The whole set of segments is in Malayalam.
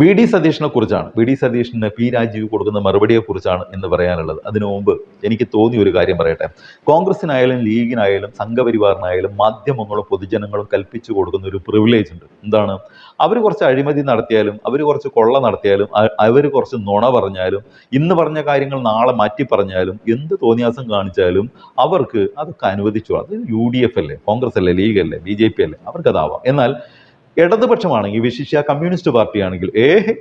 വി ഡി സതീഷിനെ കുറിച്ചാണ്. വി ഡി സതീഷിന് പി രാജീവ് കൊടുക്കുന്ന മറുപടിയെ കുറിച്ചാണ് എന്ന് പറയാനുള്ളത്. അതിനു മുമ്പ് എനിക്ക് തോന്നിയ ഒരു കാര്യം പറയട്ടെ. കോൺഗ്രസിനായാലും ലീഗിനായാലും സംഘപരിവാറിനായാലും മാധ്യമങ്ങളും പൊതുജനങ്ങളും കൽപ്പിച്ചു കൊടുക്കുന്ന ഒരു പ്രിവിലേജ് ഉണ്ട്. എന്താണ്? അവർ കുറച്ച് അഴിമതി നടത്തിയാലും അവർ കുറച്ച് കൊള്ള നടത്തിയാലും അവർ കുറച്ച് നുണ പറഞ്ഞാലും ഇന്ന് പറഞ്ഞ കാര്യങ്ങൾ നാളെ മാറ്റി പറഞ്ഞാലും എന്ത് തോന്നിയാസം കാണിച്ചാലും അവർക്ക് അതൊക്കെ അനുവദിച്ചു. അത് യു ഡി എഫ് അല്ലേ? കോൺഗ്രസ് അല്ലേ? ലീഗ് അല്ലേ? ബി ജെ പി അല്ലേ? അവർക്കതാവാം. എന്നാൽ ഇടതുപക്ഷമാണെങ്കിൽ വിശിഷ്യ കമ്മ്യൂണിസ്റ്റ് പാർട്ടിയാണെങ്കിൽ ഏഹ്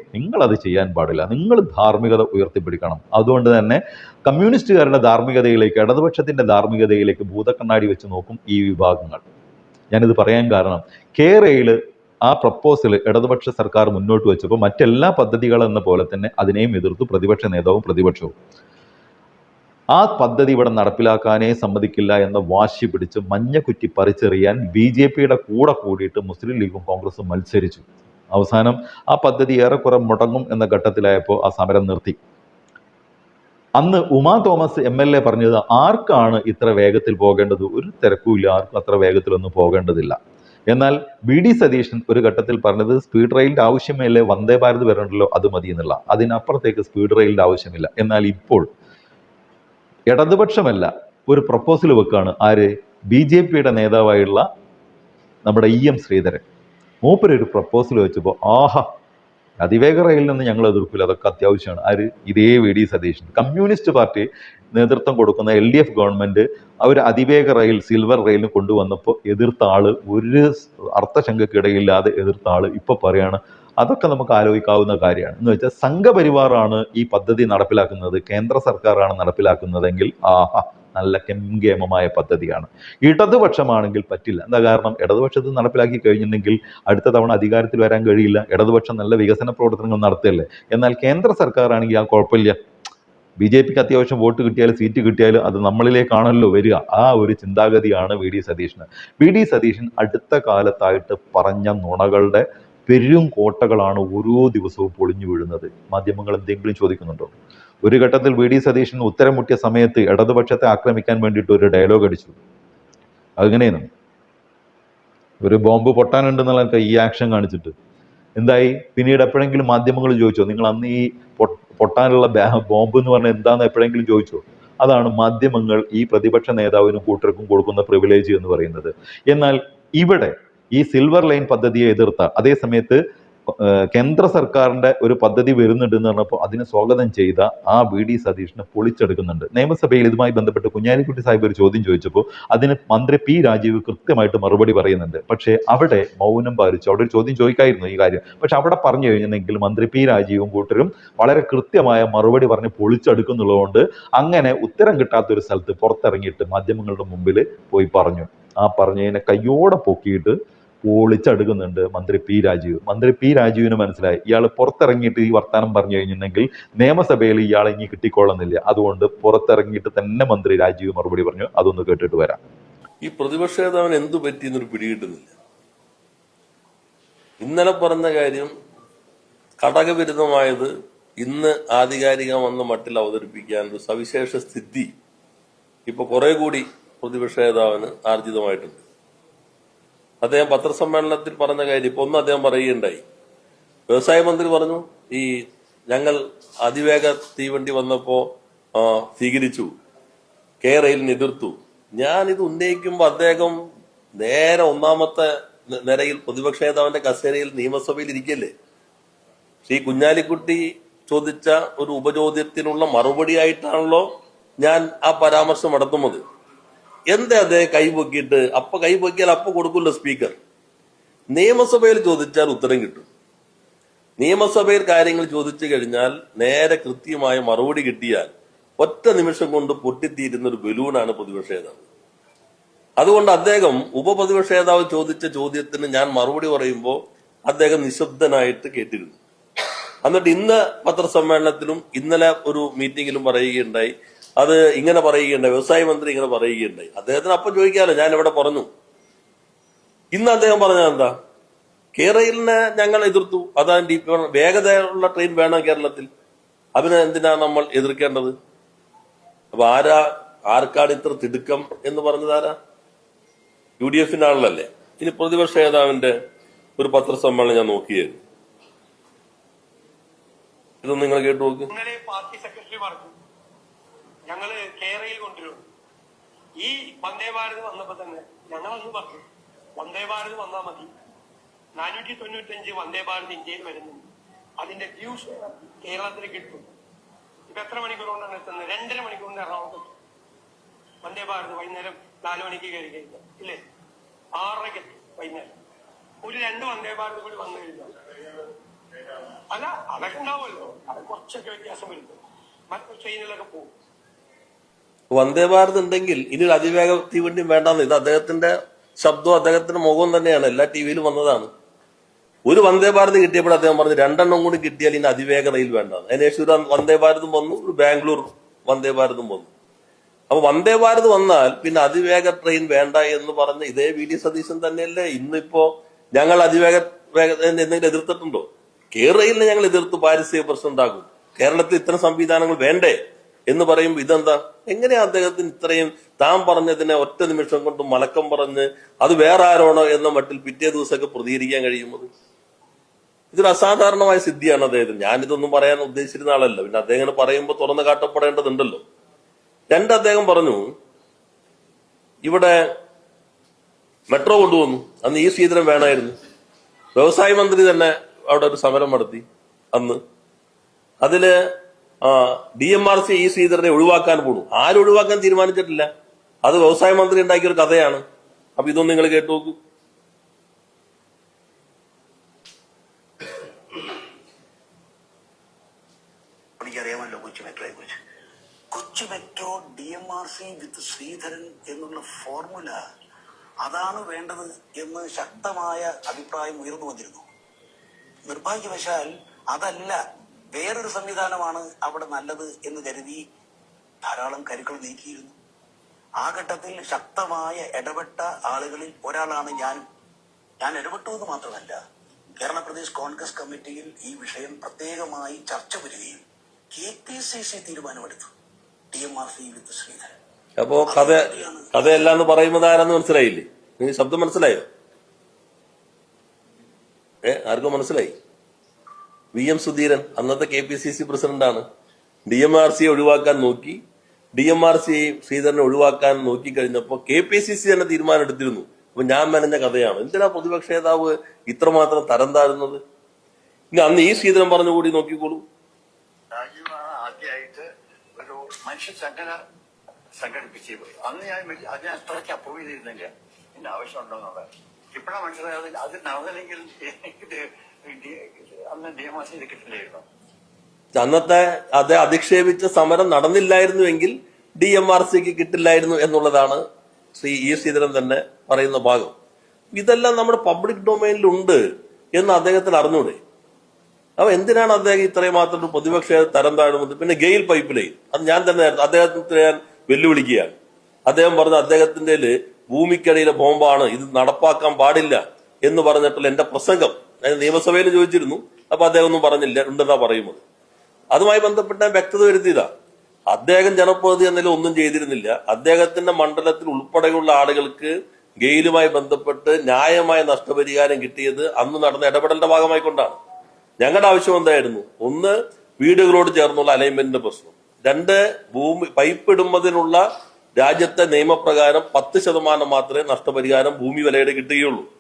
അത് ചെയ്യാൻ പാടില്ല. നിങ്ങൾ ധാർമ്മികത ഉയർത്തിപ്പിടിക്കണം. അതുകൊണ്ട് തന്നെ കമ്മ്യൂണിസ്റ്റുകാരുടെ ധാർമ്മികതയിലേക്ക് ഇടതുപക്ഷത്തിന്റെ ധാർമ്മികതയിലേക്ക് ഭൂതക്കണ്ണാടി വെച്ച് നോക്കും ഈ വിഭാഗങ്ങൾ. ഞാനിത് പറയാൻ കാരണം കേരളയിൽ ആ പ്രപ്പോസൽ ഇടതുപക്ഷ സർക്കാർ മുന്നോട്ട് വെച്ചപ്പോൾ മറ്റെല്ലാ പദ്ധതികളെന്ന പോലെ തന്നെ അതിനെയും എതിർത്തു പ്രതിപക്ഷ നേതാവും പ്രതിപക്ഷവും. ആ പദ്ധതി ഇവിടെ നടപ്പിലാക്കാനേ സമ്മതിക്കില്ല എന്ന വാശി പിടിച്ച് മഞ്ഞക്കുറ്റി പറിച്ചെറിയാൻ ബി ജെ പിയുടെ കൂടെ കൂടിയിട്ട് മുസ്ലിം ലീഗും കോൺഗ്രസും മത്സരിച്ചു. അവസാനം ആ പദ്ധതി ഏറെക്കുറെ മുടങ്ങും എന്ന ഘട്ടത്തിലായപ്പോൾ ആ സമരം നിർത്തി. അന്ന് Uma Thomas M L A പറഞ്ഞത് ആർക്കാണ് ഇത്ര വേഗത്തിൽ പോകേണ്ടത്? ഒരു തിരക്കുമില്ല ആർക്കും അത്ര വേഗത്തിലൊന്നും പോകേണ്ടതില്ല. എന്നാൽ വി ഡി സതീശൻ ഒരു ഘട്ടത്തിൽ പറഞ്ഞത് സ്പീഡ് റെയിലിന്റെ ആവശ്യമല്ലേ വന്ദേ ഭാരത് വരണ്ടല്ലോ അത് മതി എന്നുള്ള അതിനപ്പുറത്തേക്ക് സ്പീഡ് റെയിലിന്റെ ആവശ്യമില്ല. എന്നാൽ ഇപ്പോൾ ഇടതുപക്ഷമല്ല ഒരു പ്രപ്പോസൽ വെക്കുകയാണ് ആര്? ബി ജെ പിയുടെ നേതാവായുള്ള നമ്മുടെ ഇ എം ശ്രീധരൻ. മൂപ്പര് ഒരു പ്രപ്പോസൽ വെച്ചപ്പോൾ ആഹാ അതിവേഗ റെയിൽ നിന്ന് ഞങ്ങൾ എതിർക്കില്ല അതൊക്കെ അത്യാവശ്യമാണ്. ആര്? ഇതേ V D Satheesan. Communist party നേതൃത്വം കൊടുക്കുന്ന എൽ ഡി എഫ് ഗവൺമെന്റ് അവർ അതിവേഗ റെയിൽ സിൽവർ റെയിലിന് കൊണ്ടുവന്നപ്പോൾ എതിർത്ത ആൾ ഒരു അർത്ഥശങ്കക്കിടയില്ലാതെ എതിർത്ത ആൾ ഇപ്പൊ പറയാണ് അതൊക്കെ നമുക്ക് ആലോചിക്കാവുന്ന കാര്യമാണ്. എന്ന് വെച്ചാൽ സംഘപരിവാറാണ് ഈ പദ്ധതി നടപ്പിലാക്കുന്നത്. കേന്ദ്ര സർക്കാരാണ് നടപ്പിലാക്കുന്നതെങ്കിൽ ആഹാ നല്ല കെംഗേമമായ പദ്ധതിയാണ്. ഇടതുപക്ഷമാണെങ്കിൽ പറ്റില്ല. എന്താ കാരണം? ഇടതുപക്ഷത്ത് നടപ്പിലാക്കി കഴിഞ്ഞിട്ടുണ്ടെങ്കിൽ അടുത്ത തവണ അധികാരത്തിൽ വരാൻ കഴിയില്ല. ഇടതുപക്ഷം നല്ല വികസന പ്രവർത്തനങ്ങൾ നടത്തിയല്ലേ? എന്നാൽ കേന്ദ്ര സർക്കാരാണെങ്കിൽ ആ കുഴപ്പമില്ല. ബി ജെ പിക്ക് അത്യാവശ്യം വോട്ട് കിട്ടിയാലും സീറ്റ് കിട്ടിയാലും അത് നമ്മളിലേക്കാണല്ലോ വരിക. ആ ഒരു ചിന്താഗതിയാണ് വി ഡി സതീഷിന് വി ഡി സതീശൻ അടുത്ത കാലത്തായിട്ട് പറഞ്ഞ നുണകളുടെ പെരും കോട്ടകളാണ് ഓരോ ദിവസവും പൊളിഞ്ഞു വീഴുന്നത്. മാധ്യമങ്ങൾ എന്തെങ്കിലും ചോദിക്കുന്നുണ്ടോ? ഒരു ഘട്ടത്തിൽ വി. ഡി. സതീശൻ ഉത്തരം മുട്ടിയ സമയത്ത് ഇടതുപക്ഷത്തെ ആക്രമിക്കാൻ വേണ്ടിയിട്ട് ഒരു ഡയലോഗ് അടിച്ചു. അതെങ്ങനെയാണ് ഒരു ബോംബ് പൊട്ടാനുണ്ടെന്നുള്ള ഈ ആക്ഷൻ കാണിച്ചിട്ട്. എന്തായി? പിന്നീട് എപ്പോഴെങ്കിലും മാധ്യമങ്ങൾ ചോദിച്ചോ? നിങ്ങൾ അന്ന് ഈ പൊട്ടാനുള്ള ബോംബ് എന്ന് പറഞ്ഞാൽ എന്താണെന്ന് എപ്പോഴെങ്കിലും ചോദിച്ചോ? അതാണ് മാധ്യമങ്ങൾ ഈ പ്രതിപക്ഷ നേതാവിനും കൂട്ടർക്കും കൊടുക്കുന്ന പ്രിവിലേജ് എന്ന് പറയുന്നത്. എന്നാൽ ഇവിടെ ഈ സിൽവർ ലൈൻ പദ്ധതിയെ എതിർത്ത. അതേ സമയത്ത് കേന്ദ്ര സർക്കാരിന്റെ ഒരു പദ്ധതി വരുന്നുണ്ട് എന്ന് പറഞ്ഞപ്പോൾ അതിനെ സ്വാഗതം ചെയ്ത ആ വി ഡി സതീഷിനെ പൊളിച്ചെടുക്കുന്നുണ്ട്. നിയമസഭയിൽ ഇതുമായി ബന്ധപ്പെട്ട് കുഞ്ഞാലിക്കുട്ടി സാഹിബ് ഒരു ചോദ്യം ചോദിച്ചപ്പോൾ അതിന് മന്ത്രി പി രാജീവ് കൃത്യമായിട്ട് മറുപടി പറയുന്നുണ്ട്. പക്ഷേ അവിടെ മൗനം പാലിച്ചു. അവിടെ ഒരു ചോദ്യം ചോദിക്കായിരുന്നു ഈ കാര്യം. പക്ഷെ അവിടെ പറഞ്ഞു കഴിഞ്ഞിട്ടുണ്ടെങ്കിൽ മന്ത്രി പി രാജീവും കൂട്ടരും വളരെ കൃത്യമായ മറുപടി പറഞ്ഞ് പൊളിച്ചെടുക്കുന്നുള്ളതുകൊണ്ട് അങ്ങനെ ഉത്തരം കിട്ടാത്ത ഒരു സ്ഥലത്ത് പുറത്തിറങ്ങിയിട്ട് മാധ്യമങ്ങളുടെ മുമ്പിൽ പോയി പറഞ്ഞു. ആ പറഞ്ഞതിനെ കയ്യോടെ പൊക്കിയിട്ട് പൊളിച്ചടുക്കുന്നുണ്ട് മന്ത്രി പി രാജീവ്. മന്ത്രി പി രാജീവിന് മനസ്സിലായി. ഇയാൾ പുറത്തിറങ്ങിയിട്ട് ഈ വർത്താനം പറഞ്ഞു കഴിഞ്ഞിട്ടുണ്ടെങ്കിൽ നിയമസഭയിൽ ഇയാൾ ഇനി കിട്ടിക്കൊള്ളുന്നില്ല അതുകൊണ്ട് പുറത്തിറങ്ങിയിട്ട് തന്നെ മന്ത്രി രാജീവ് മറുപടി പറഞ്ഞു. അതൊന്ന് കേട്ടിട്ട് വരാം. ഈ പ്രതിപക്ഷ നേതാവിന് എന്തു പറ്റി എന്നൊരു പിടികിട്ടുന്നില്ല. ഇന്നലെ പറഞ്ഞ കാര്യം ഘടകവിരുദ്ധമായത് ഇന്ന് ആധികാരികമെന്ന മട്ടിൽ അവതരിപ്പിക്കാൻ ഒരു സവിശേഷ സ്ഥിതി ഇപ്പൊ കുറെ കൂടി പ്രതിപക്ഷ നേതാവിന് ആർജിതമായിട്ടുണ്ട്. അദ്ദേഹം പത്രസമ്മേളനത്തിൽ പറഞ്ഞ കാര്യം ഇപ്പൊ ഒന്ന് അദ്ദേഹം പറയുകയുണ്ടായി. വ്യവസായ മന്ത്രി പറഞ്ഞു ഈ ഞങ്ങൾ അതിവേഗ തീവണ്ടി വന്നപ്പോ സ്വീകരിച്ചു. കെ റെയിലിന് എതിർത്തു. ഞാൻ ഇത് ഉന്നയിക്കുമ്പോൾ അദ്ദേഹം നേരെ ഒന്നാമത്തെ നിരയിൽ പ്രതിപക്ഷ നേതാവിന്റെ കസേരയിൽ നിയമസഭയിൽ ഇരിക്കല്ലേ? ശ്രീ കുഞ്ഞാലിക്കുട്ടി ചോദിച്ച ഒരു ഉപചോദ്യത്തിനുള്ള മറുപടിയായിട്ടാണല്ലോ ഞാൻ ആ പരാമർശം നടത്തുന്നത്. എന്താ അദ്ദേഹം കൈപൊക്കിയിട്ട്? അപ്പൊ കൈപൊക്കിയാൽ അപ്പൊ കൊടുക്കില്ല സ്പീക്കർ. നിയമസഭയിൽ ചോദിച്ചാൽ ഉത്തരം കിട്ടും. നിയമസഭയിൽ കാര്യങ്ങൾ ചോദിച്ചു കഴിഞ്ഞാൽ നേരെ കൃത്യമായ മറുപടി കിട്ടിയാൽ ഒറ്റ നിമിഷം കൊണ്ട് പൊട്ടിത്തീരുന്ന ഒരു ബലൂണാണ് പ്രതിപക്ഷ നേതാവ്. അതുകൊണ്ട് അദ്ദേഹം ഉപപ്രതിപക്ഷ നേതാവ് ചോദിച്ച ചോദ്യത്തിന് ഞാൻ മറുപടി പറയുമ്പോൾ അദ്ദേഹം നിശബ്ദനായിട്ട് കേട്ടിരുന്നു. എന്നിട്ട് ഇന്ന് പത്രസമ്മേളനത്തിലും ഇന്നലെ ഒരു മീറ്റിംഗിലും പറയുകയുണ്ടായി. അത് ഇങ്ങനെ പറയുകയുണ്ടായി വ്യവസായ മന്ത്രി ഇങ്ങനെ പറയുകയുണ്ടായി. അദ്ദേഹത്തിന് അപ്പം ചോദിക്കാമല്ലോ ഞാൻ ഇവിടെ പറഞ്ഞു. ഇന്ന് അദ്ദേഹം പറഞ്ഞത് എന്താ? കേരളിനെ ഞങ്ങൾ എതിർത്തു. അതാണ് ഡി പി വേഗതയുള്ള ട്രെയിൻ വേണം കേരളത്തിൽ. അതിന് എന്തിനാ നമ്മൾ എതിർക്കേണ്ടത്? അപ്പൊ ആരാ ആർക്കാണ് ഇത്ര തിടുക്കം എന്ന് പറഞ്ഞത് ആരാ? യു ഡി എഫിന്റെ ആളല്ലേ ഇനി പ്രതിപക്ഷ നേതാവിന്റെ ഒരു പത്രസമ്മേളനം ഞാൻ നോക്കിയായിരുന്നു. ഇതൊന്നും നിങ്ങൾ കേട്ടു നോക്ക്. പാർട്ടി സെക്രട്ടറി പറഞ്ഞു ഞങ്ങൾ കേരളയിൽ കൊണ്ടുവരും. ഈ വന്ദേ ഭാരത് വന്നപ്പോ തന്നെ ഞങ്ങൾ അന്ന് പറഞ്ഞു വന്ദേ ഭാരത് വന്നാൽ മതി. നാനൂറ്റി തൊണ്ണൂറ്റഞ്ച് വന്ദേ ഭാരത് ഇന്ത്യയിൽ വരുന്നുണ്ട് അതിന്റെ വ്യൂസ് കേരളത്തിൽ കിട്ടും. ഇപ്പൊ എത്ര മണിക്കൂർ കൊണ്ടാണ് എത്തുന്നത്? രണ്ടര മണിക്കൂറിന്റെ എറണാകുളത്ത് എത്തും. വന്ദേ ഭാരത് വൈകുന്നേരം നാലു മണിക്ക് കയറി കഴിഞ്ഞാൽ ഇല്ലേ? ആറരയ്ക്ക് എത്തും വൈകുന്നേരം. ഒരു രണ്ട് വന്ദേ ഭാരത് കൂടി വന്നു കഴിഞ്ഞാൽ അല്ല അതൊക്കെ ഉണ്ടാവുമല്ലോ. അത് കുറച്ചൊക്കെ വ്യത്യാസം വരുന്നു മറ്റു ട്രെയിനിലൊക്കെ പോകും. വന്ദേ ഭാരത് ഉണ്ടെങ്കിൽ ഇനി ഒരു അതിവേഗ തീവണ്ടിയും വേണ്ടെന്ന് ഇത് അദ്ദേഹത്തിന്റെ ശബ്ദവും അദ്ദേഹത്തിന്റെ മുഖവും തന്നെയാണ്. എല്ലാ ടി വിയിലും വന്നതാണ്. ഒരു വന്ദേ ഭാരത് കിട്ടിയപ്പോൾ അദ്ദേഹം പറഞ്ഞു രണ്ടെണ്ണം കൂടി കിട്ടിയാൽ ഇനി അതിവേഗ റെയിൽ വേണ്ട അതിനുശേഷം ഒരു വന്ദേ ഭാരതും വന്നു ഒരു ബാംഗ്ലൂർ വന്ദേ ഭാരതും വന്നു. അപ്പൊ വന്ദേ ഭാരത് വന്നാൽ പിന്നെ അതിവേഗ ട്രെയിൻ വേണ്ട എന്ന് പറഞ്ഞ ഇതേ വി ഡി സതീശൻ തന്നെയല്ലേ? ഇന്നിപ്പോ ഞങ്ങൾ അതിവേഗ വേഗ എന്തെങ്കിലും എതിർത്തിട്ടുണ്ടോ? കേരളയിൽ ഞങ്ങൾ എതിർത്ത് പാരിസ്ഥിതിക പ്രശ്നം ഉണ്ടാക്കും. കേരളത്തിൽ ഇത്തരം സംവിധാനങ്ങൾ വേണ്ടേ? എന്ന് പറയുമ്പോൾ ഇതെന്താ? എങ്ങനെയാ അദ്ദേഹത്തിന് ഇത്രയും താൻ പറഞ്ഞതിനെ ഒറ്റ നിമിഷം കൊണ്ട് മലക്കം പറഞ്ഞ് അത് വേറെ ആരോണോ എന്ന മട്ടിൽ പിറ്റേ ദിവസമൊക്കെ പ്രതികരിക്കാൻ കഴിയുന്നത്? ഇതൊരു അസാധാരണമായ സിദ്ധിയാണ് അദ്ദേഹത്തിന്. ഞാനിതൊന്നും പറയാൻ ഉദ്ദേശിച്ചിരുന്ന ആളല്ല. പിന്നെ അദ്ദേഹം പറയുമ്പോൾ തുറന്നു കാട്ടപ്പെടേണ്ടതുണ്ടല്ലോ. രണ്ട് അദ്ദേഹം പറഞ്ഞു ഇവിടെ മെട്രോ കൊണ്ടുവന്നു. അന്ന് ഈ സീതനം വേണമായിരുന്നു. വ്യവസായ മന്ത്രി തന്നെ അവിടെ ഒരു സമരം നടത്തി അന്ന്. അതിൽ D M R C E ശ്രീധരനെ ഒഴിവാക്കാൻ പോണു. ആരും ഒഴിവാക്കാൻ തീരുമാനിച്ചിട്ടില്ല. അത് വ്യവസായ മന്ത്രി ഉണ്ടാക്കിയ ഒരു കഥയാണ്. അപ്പൊ ഇതൊന്നും നിങ്ങൾ കേട്ടു നോക്കൂ. എനിക്കറിയാമല്ലോ കൊച്ചു മെട്രോയെ കുറിച്ച്. Kochi metro D M R C with Sreedharan എന്നുള്ള ഫോർമുല അതാണ് വേണ്ടത് എന്ന് ശക്തമായ അഭിപ്രായം ഉയർന്നു വന്നിരുന്നു. നിർഭാഗ്യവശാൽ അതല്ല വേറൊരു സംവിധാനമാണ് അവിടെ നല്ലത് എന്ന് കരുതി ധാരാളം കരുക്കൾ നീക്കിയിരുന്നു. ആ ഘട്ടത്തിൽ ശക്തമായ ഇടപെട്ട ആളുകളിൽ ഒരാളാണ് ഞാൻ ഞാൻ ഇടപെട്ടു എന്ന് മാത്രമല്ല കേരള പ്രദേശ് കോൺഗ്രസ് കമ്മിറ്റിയിൽ ഈ വിഷയം പ്രത്യേകമായി ചർച്ച വരികയും കെ പി സി സി തീരുമാനമെടുത്തു. T M R C with Sreedharan. അപ്പോ കഥ കഥയല്ല എന്ന് പറയുന്നത് ആരാന്ന് മനസ്സിലായില്ലേ? ശബ്ദം മനസ്സിലായോ? ഏ ആർക്കും മനസ്സിലായി? വി എം സുധീരൻ അന്നത്തെ കെ പി സി സി പ്രസിഡന്റാണ്. ഡി എം ആർ സിയെ ഒഴിവാക്കാൻ നോക്കി. ഡി എം ആർ സി ശ്രീധരനെ ഒഴിവാക്കാൻ നോക്കി കഴിഞ്ഞപ്പോ കെ പി സി സി തന്നെ തീരുമാനം എടുത്തിരുന്നു. അപ്പൊ ഞാൻ മെനഞ്ഞ കഥയാണ്. എന്തിനാ പ്രതിപക്ഷ നേതാവ് ഇത്രമാത്രം തരം താഴുന്നത്? ഇനി അന്ന് ഈ ശ്രീധരൻ പറഞ്ഞുകൂടി നോക്കിക്കോളൂ. രാജീവാണ് ആദ്യമായിട്ട് ഒരു മനുഷ്യ സംഘടന സംഘടിപ്പിച്ചേ. പോയി അന്ന് ഞാൻ അതിനെ അത്രയ്ക്ക് അപ്രൂവ് ചെയ്തിരുന്നില്ല. എന്റെ ആവശ്യമുണ്ടോന്നുള്ളത് ഇപ്പോഴാണ് മനസ്സിലായത്. അത് നടന്നില്ലെങ്കിൽ അന്നത്തെ അത് അധിക്ഷേപിച്ച സമരം നടന്നില്ലായിരുന്നുവെങ്കിൽ ഡി എം ആർ സിക്ക് കിട്ടില്ലായിരുന്നു എന്നുള്ളതാണ് ശ്രീ ഇ ശ്രീധരൻ തന്നെ പറയുന്ന ഭാഗം. ഇതെല്ലാം നമ്മുടെ പബ്ലിക് ഡൊമൈനിലുണ്ട് എന്ന് അദ്ദേഹത്തിന് അറിഞ്ഞൂടെ? അപ്പൊ എന്തിനാണ് അദ്ദേഹം ഇത്രയും മാത്രം പ്രതിപക്ഷ തരം താഴുന്നത്? പിന്നെ ഗെയിൽ പൈപ്പ് ലൈൻ. അത് ഞാൻ തന്നെ അദ്ദേഹത്തിന് ഞാൻ വെല്ലുവിളിക്കുകയാണ്. അദ്ദേഹം പറഞ്ഞ അദ്ദേഹത്തിന്റെ ഭൂമിക്കടിയിലെ ബോംബാണ്. ഇത് നടപ്പാക്കാൻ പാടില്ല എന്ന് പറഞ്ഞിട്ടുള്ള എന്റെ പ്രസംഗം. ഞാൻ നിയമസഭയിൽ ചോദിച്ചിരുന്നു. അപ്പൊ അദ്ദേഹം ഒന്നും പറഞ്ഞില്ല. ഉണ്ടെന്നാ പറയുന്നത്. അതുമായി ബന്ധപ്പെട്ട വ്യക്തത വരുത്തിയതാ. അദ്ദേഹം ജനപ്രതിനിധി എന്നതിൽ ഒന്നും ചെയ്തിരുന്നില്ല. അദ്ദേഹത്തിന്റെ മണ്ഡലത്തിൽ ഉൾപ്പെടെയുള്ള ആളുകൾക്ക് ഗെയിലുമായി ബന്ധപ്പെട്ട് ന്യായമായ നഷ്ടപരിഹാരം കിട്ടിയത് അന്ന് നടന്ന ഇടപെടലിന്റെ ഭാഗമായി കൊണ്ടാണ്. ഞങ്ങളുടെ ആവശ്യം എന്തായിരുന്നു? ഒന്ന് വീടുകളോട് ചേർന്നുള്ള അലൈൻമെന്റിന്റെ പ്രശ്നം. രണ്ട് ഭൂമി പൈപ്പ് ഇടുന്നതിനുള്ള രാജ്യത്തെ നിയമപ്രകാരം പത്ത് ശതമാനം മാത്രമേ നഷ്ടപരിഹാരം ഭൂമി വിലയുടെ കിട്ടുകയുള്ളൂ.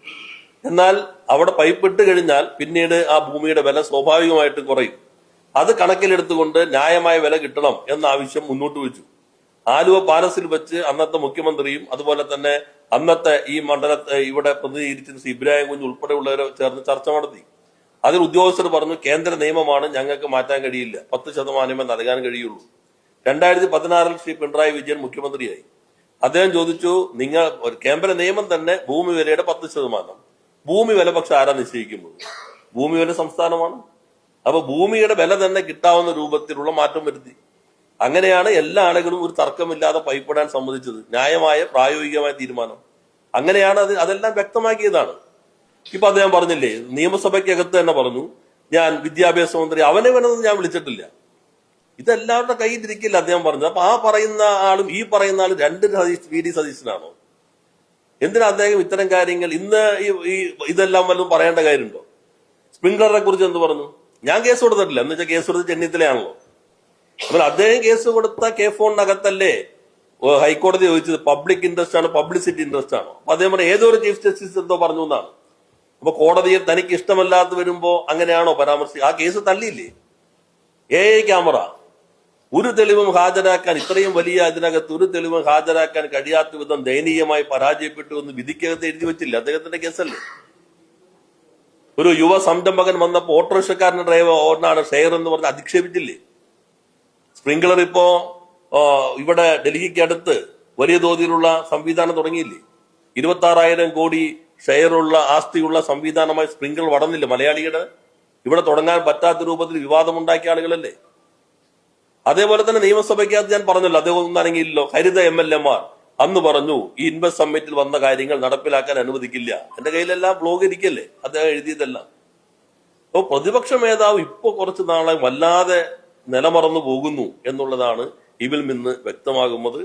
എന്നാൽ അവിടെ പൈപ്പ് ഇട്ട് കഴിഞ്ഞാൽ പിന്നീട് ആ ഭൂമിയുടെ വില സ്വാഭാവികമായിട്ട് കുറയും. അത് കണക്കിലെടുത്തുകൊണ്ട് ന്യായമായ വില കിട്ടണം എന്ന ആവശ്യം മുന്നോട്ട് വെച്ചു. ആലുവ പാലസിൽ വെച്ച് അന്നത്തെ മുഖ്യമന്ത്രിയും അതുപോലെ തന്നെ അന്നത്തെ ഈ മണ്ഡലത്തെ ഇവിടെ പ്രതിനിധീകരിച്ചിരുന്ന ഇബ്രാഹിം കുഞ്ഞ് ഉൾപ്പെടെയുള്ളവരെ ചേർന്ന് ചർച്ച നടത്തി. അതിൽ ഉദ്യോഗസ്ഥർ പറഞ്ഞു കേന്ദ്ര നിയമമാണ് ഞങ്ങൾക്ക് മാറ്റാൻ കഴിയില്ല. പത്ത് ശതമാനമേ നൽകാൻ കഴിയുള്ളൂ. രണ്ടായിരത്തി പതിനാറിൽ ശ്രീ പിണറായി വിജയൻ മുഖ്യമന്ത്രിയായി. അദ്ദേഹം ചോദിച്ചു നിങ്ങൾ കേന്ദ്ര നിയമം തന്നെ ഭൂമി വിലയുടെ പത്ത് ശതമാനം. ഭൂമി വില പക്ഷെ ആരാ നിശ്ചയിക്കുന്നത്? ഭൂമി വില സംസ്ഥാനമാണ്. അപ്പൊ ഭൂമിയുടെ വില തന്നെ കിട്ടാവുന്ന രൂപത്തിലുള്ള മാറ്റം വരുത്തി. അങ്ങനെയാണ് എല്ലാ ആളുകളും ഒരു തർക്കമില്ലാതെ പൈപ്പിടാൻ സമ്മതിച്ചത്. ന്യായമായ പ്രായോഗികമായ തീരുമാനം. അങ്ങനെയാണ് അത് അതെല്ലാം വ്യക്തമാക്കിയതാണ്. ഇപ്പൊ ഞാൻ പറഞ്ഞില്ലേ നിയമസഭയ്ക്കകത്ത് തന്നെ പറഞ്ഞു ഞാൻ വിദ്യാഭ്യാസ മന്ത്രി അവനെ വേണമെന്ന് ഞാൻ വിളിച്ചിട്ടില്ല. ഇതെല്ലാവരുടെ കയ്യിൽ ഇരിക്കില്ല അദ്ദേഹം പറഞ്ഞത്. അപ്പൊ ആ പറയുന്ന ആളും ഈ പറയുന്ന ആളും രണ്ട് സതീഷ് വി ഡി സതീശനാണോ? എന്തിനാ അദ്ദേഹം ഇത്തരം കാര്യങ്ങൾ ഇന്ന് ഈ ഇതെല്ലാം വല്ലതും പറയേണ്ട കാര്യമുണ്ടോ? സ്പ്രിംഗ്ലറിനെ കുറിച്ച് എന്ത് പറഞ്ഞു? ഞാൻ കേസ് കൊടുത്തിട്ടില്ല. എന്ന് വെച്ചാൽ കേസ് കൊടുത്ത് ചെന്നിത്തലയാണല്ലോ. അപ്പോൾ അദ്ദേഹം കേസ് കൊടുത്ത കെ ഫോണിനകത്തല്ലേ ഹൈക്കോടതി ചോദിച്ചത് പബ്ലിക് ഇൻട്രസ്റ്റ് ആണ് പബ്ലിസിറ്റി ഇൻട്രസ്റ്റ് ആണോ? അപ്പൊ അദ്ദേഹം പറഞ്ഞ ഏതൊരു ചീഫ് ജസ്റ്റിസ് എന്തോ പറഞ്ഞു എന്നാണ്. അപ്പൊ കോടതിയെ തനിക്ക് ഇഷ്ടമല്ലാതെ വരുമ്പോ അങ്ങനെയാണോ പരാമർശിക്കുക ആ കേസ് തള്ളിയില്ലേ? A camera. ഒരു തെളിവും ഹാജരാക്കാൻ ഇത്രയും വലിയ അതിനകത്ത് ഒരു തെളിവും ഹാജരാക്കാൻ കഴിയാത്ത വിധം ദയനീയമായി പരാജയപ്പെട്ടു എന്ന് വിധിക്കകത്ത് എഴുതി വെച്ചില്ല. അദ്ദേഹത്തിന്റെ കേസല്ലേ? ഒരു യുവ സംരംഭകൻ വന്നപ്പോ ഓട്ടോറിക്ഷക്കാരന്റെ ഡ്രൈവർ ഓർണാണ് ഷെയർ എന്ന് പറഞ്ഞ് അധിക്ഷേപിച്ചില്ലേ? സ്പ്രിംഗ്ലർ ഇപ്പോ ഇവിടെ ഡൽഹിക്ക് അടുത്ത് വലിയ തോതിലുള്ള സംവിധാനം തുടങ്ങിയില്ലേ? ഇരുപത്തി ആറായിരം കോടി ഷെയറുള്ള ആസ്തിയുള്ള സംവിധാനമായി സ്പ്രിംഗ്ലർ വടന്നില്ല മലയാളിയുടെ? ഇവിടെ തുടങ്ങാൻ പറ്റാത്ത രൂപത്തിൽ വിവാദമുണ്ടാക്കിയ ആളുകളല്ലേ? അതേപോലെ തന്നെ നിയമസഭയ്ക്കകത്ത് ഞാൻ പറഞ്ഞല്ലോ അദ്ദേഹം ഒന്നും അനങ്ങിയില്ലല്ലോ ഹരിത എം എൽ എമാർ അന്ന് പറഞ്ഞു ഈ ഇൻവെസ്റ്റ് സമ്മിറ്റിൽ വന്ന കാര്യങ്ങൾ നടപ്പിലാക്കാൻ അനുവദിക്കില്ല. എന്റെ കയ്യിലെല്ലാം ബ്ലോഗ് ഇരിക്കല്ലേ അദ്ദേഹം എഴുതിയതെല്ലാം. അപ്പൊ പ്രതിപക്ഷ നേതാവ് ഇപ്പൊ കുറച്ച് നാളെ വല്ലാതെ നിലമറന്നു പോകുന്നു എന്നുള്ളതാണ് ഇതിൽ നിന്ന് വ്യക്തമാകുന്നത്.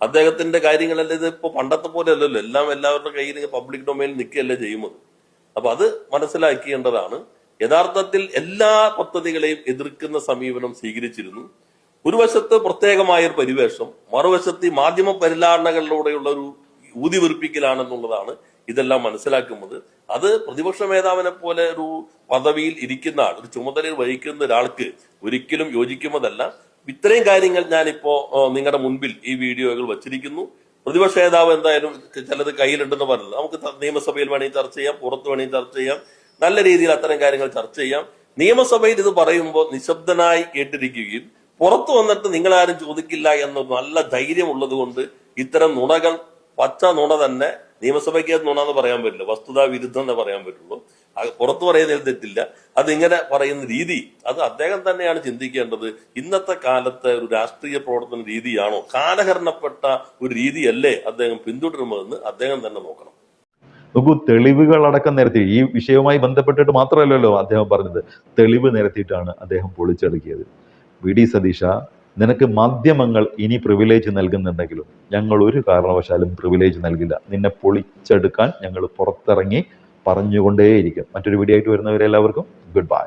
അദ്ദേഹത്തിന്റെ കാര്യങ്ങളല്ലേ ഇത് ഇപ്പൊ പണ്ടത്തെ പോലെ അല്ലല്ലോ എല്ലാം എല്ലാവരുടെ കയ്യിൽ പബ്ലിക് ഡൊമൈനിൽ നിൽക്കുകയല്ലേ ചെയ്യുന്നത്. അപ്പൊ അത് മനസ്സിലാക്കേണ്ടതാണ്. യഥാർത്ഥത്തിൽ എല്ലാ പദ്ധതികളെയും എതിർക്കുന്ന സമീപനം സ്വീകരിച്ചിരുന്നു. ഒരു വശത്ത് പ്രത്യേകമായ ഒരു പരിവേഷം മറുവശത്ത് ഈ മാധ്യമ പരിലാടനകളിലൂടെയുള്ള ഒരു ഊതി വെറുപ്പിക്കലാണെന്നുള്ളതാണ് ഇതെല്ലാം മനസ്സിലാക്കുന്നത്. അത് പ്രതിപക്ഷ മേധാവിനെ പോലെ ഒരു പദവിയിൽ ഇരിക്കുന്ന ആൾ ഒരു ചുമതലയിൽ വഹിക്കുന്ന ഒരാൾക്ക് ഒരിക്കലും യോജിക്കുന്നതല്ല. ഇത്രയും കാര്യങ്ങൾ ഞാനിപ്പോ നിങ്ങളുടെ മുൻപിൽ ഈ വീഡിയോകൾ വച്ചിരിക്കുന്നു. പ്രതിപക്ഷ നേതാവ് എന്തായാലും ചിലത് കയ്യിലുണ്ടെന്ന് പറഞ്ഞത് നമുക്ക് നിയമസഭയിൽ വേണമെങ്കിൽ ചർച്ച ചെയ്യാം പുറത്ത് വേണമെങ്കിൽ ചർച്ച ചെയ്യാം. നല്ല രീതിയിൽ അത്തരം കാര്യങ്ങൾ ചർച്ച ചെയ്യാം. നിയമസഭയിൽ ഇത് പറയുമ്പോൾ നിശബ്ദനായി കേട്ടിരിക്കുകയും പുറത്തു വന്നിട്ട് നിങ്ങളാരും ചോദിക്കില്ല എന്ന നല്ല ധൈര്യമുള്ളത് കൊണ്ട് ഇത്തരം നുണകൾ പച്ച നുണ തന്നെ നിയമസഭയ്ക്ക് നുണ എന്ന് പറയാൻ പറ്റില്ല. വസ്തുതാ വിരുദ്ധം എന്ന് പറയാൻ പറ്റുള്ളൂ. പുറത്തു പറയുന്നതിൽ തെറ്റില്ല. അതിങ്ങനെ പറയുന്ന രീതി അത് അദ്ദേഹം തന്നെയാണ് ചിന്തിക്കേണ്ടത്. ഇന്നത്തെ കാലത്തെ ഒരു രാഷ്ട്രീയ പ്രവർത്തന രീതിയാണോ? കാലഹരണപ്പെട്ട ഒരു രീതിയല്ലേ അദ്ദേഹം പിന്തുടരുമെന്ന് അദ്ദേഹം തന്നെ നോക്കണം. നോക്കൂ തെളിവുകൾ അടക്കം നിരത്തി. ഈ വിഷയവുമായി ബന്ധപ്പെട്ടിട്ട് മാത്രമല്ലല്ലോ അദ്ദേഹം പറഞ്ഞത്. തെളിവ് നിരത്തിയിട്ടാണ് അദ്ദേഹം പൊളിച്ചടുക്കിയത്. വി ഡി സതീഷ നിനക്ക് മാധ്യമങ്ങൾ ഇനി പ്രിവിലേജ് നൽകുന്നുണ്ടെങ്കിലും ഞങ്ങൾ ഒരു കാരണവശാലും പ്രിവിലേജ് നൽകില്ല. നിന്നെ പൊളിച്ചെടുക്കാൻ ഞങ്ങൾ പുറത്തിറങ്ങി പറഞ്ഞുകൊണ്ടേയിരിക്കും. മറ്റൊരു വീഡിയോ ആയിട്ട് വരുന്നവരെല്ലാവർക്കും ഗുഡ് ബൈ